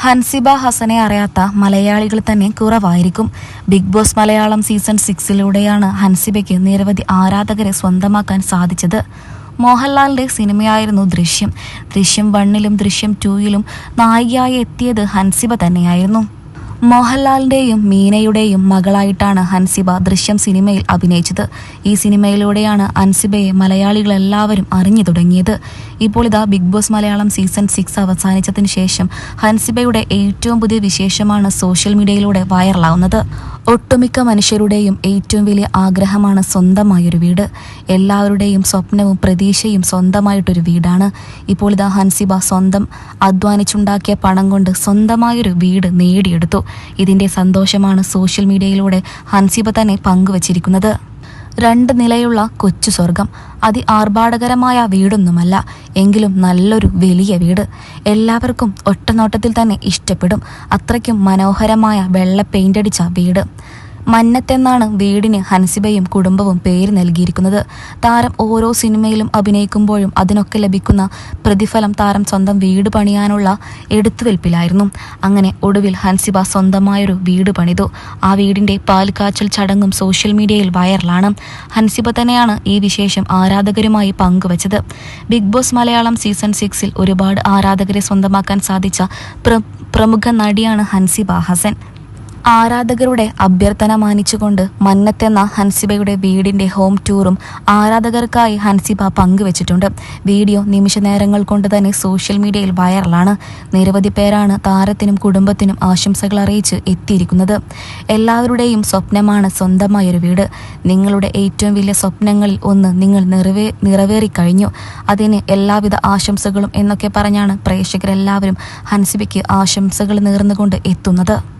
ഹൻസിബ ഹസനെ അറിയാത്ത മലയാളികൾ തന്നെ കുറവായിരിക്കും. ബിഗ് ബോസ് മലയാളം സീസൺ സിക്സിലൂടെയാണ് ഹൻസിബയ്ക്ക് നിരവധി ആരാധകരെ സ്വന്തമാക്കാൻ സാധിച്ചത്. മോഹൻലാലിന്റെ സിനിമയായിരുന്നു ദൃശ്യം. ദൃശ്യം വണ്ണിലും ദൃശ്യം ടൂയിലും നായികയായി എത്തിയത് ഹൻസിബ തന്നെയായിരുന്നു. മോഹൻലാലിന്റെയും മീനയുടെയും മകളായിട്ടാണ് ഹൻസിബ ദൃശ്യം സിനിമയിൽ അഭിനയിച്ചത്. ഈ സിനിമയിലൂടെയാണ് ഹൻസിബയെ മലയാളികളെല്ലാവരും അറിഞ്ഞു തുടങ്ങിയത്. ഇപ്പോൾ ഇതാ Bigg Boss Malayalam season six അവസാനിച്ചതിന് ശേഷം ഹൻസിബയുടെ ഏറ്റവും പുതിയ വിശേഷമാണ് സോഷ്യൽ മീഡിയയിലൂടെ വൈറലാവുന്നത്. ഒട്ടുമിക്ക മനുഷ്യരുടെയും ഏറ്റവും വലിയ ആഗ്രഹമാണ് സ്വന്തമായൊരു വീട്. എല്ലാവരുടെയും സ്വപ്നവും പ്രതീക്ഷയും സ്വന്തമായിട്ടൊരു വീടാണ്. ഇപ്പോൾ ഇതാ ഹൻസിബ സ്വന്തം അധ്വാനിച്ചുണ്ടാക്കിയ പണം കൊണ്ട് സ്വന്തമായൊരു വീട് നേടിയെടുത്തു. ഇതിന്റെ സന്തോഷമാണ് സോഷ്യൽ മീഡിയയിലൂടെ ഹൻസിബ തന്നെ പങ്കുവച്ചിരിക്കുന്നത്. രണ്ട് നിലയുള്ള കൊച്ചു സ്വർഗം. അതി ആർഭാടകരമായ വീടൊന്നുമല്ല എങ്കിലും നല്ലൊരു വലിയ വീട്. എല്ലാവർക്കും ഒറ്റനോട്ടത്തിൽ തന്നെ ഇഷ്ടപ്പെടും. അത്രയ്ക്കും മനോഹരമായ വെള്ള പെയിന്റ് അടിച്ച വീട്. മന്നത്തെന്നാണ് വീടിന് ഹൻസിബയും കുടുംബവും പേര് നൽകിയിരിക്കുന്നത്. താരം ഓരോ സിനിമയിലും അഭിനയിക്കുമ്പോഴും അതിനൊക്കെ ലഭിക്കുന്ന പ്രതിഫലം താരം സ്വന്തം വീട് പണിയാനുള്ള എടുത്തുവെൽപ്പിലായിരുന്നു അങ്ങനെ ഒടുവിൽ ഹൻസിബ സ്വന്തമായൊരു വീട് പണിതു. ആ വീടിന്റെ പാൽക്കാച്ചൽ ചടങ്ങും സോഷ്യൽ മീഡിയയിൽ വൈറലാണ്. ഹൻസിബ തന്നെയാണ് ഈ വിശേഷം ആരാധകരുമായി പങ്കുവച്ചത്. ബിഗ് ബോസ് മലയാളം സീസൺ സിക്സിൽ ഒരുപാട് ആരാധകരെ സ്വന്തമാക്കാൻ സാധിച്ച പ്രമുഖ നടിയാണ് ഹൻസിബ ഹസൻ. ആരാധകരുടെ അഭ്യർത്ഥന മാനിച്ചുകൊണ്ട് മന്നത്തെന്ന ഹൻസിബയുടെ വീടിന്റെ ഹോം ടൂറും ആരാധകർക്കായി ഹൻസിബ പങ്കുവച്ചിട്ടുണ്ട്. വീഡിയോ നിമിഷ നേരങ്ങൾ കൊണ്ട് തന്നെ സോഷ്യൽ മീഡിയയിൽ വൈറലാണ് നിരവധി പേരാണ് താരത്തിനും കുടുംബത്തിനും ആശംസകൾ അറിയിച്ച് എത്തിയിരിക്കുന്നത്. എല്ലാവരുടെയും സ്വപ്നമാണ് സ്വന്തമായൊരു വീട്. നിങ്ങളുടെ ഏറ്റവും വലിയ സ്വപ്നങ്ങളിൽ ഒന്ന് നിങ്ങൾ നിറവേ നിറവേറിക്കഴിഞ്ഞു അതിന് എല്ലാവിധ ആശംസകളും എന്നൊക്കെ പറഞ്ഞാണ് പ്രേക്ഷകരെല്ലാവരും ഹൻസിബയ്ക്ക് ആശംസകൾ നേർന്നുകൊണ്ട് എത്തുന്നത്.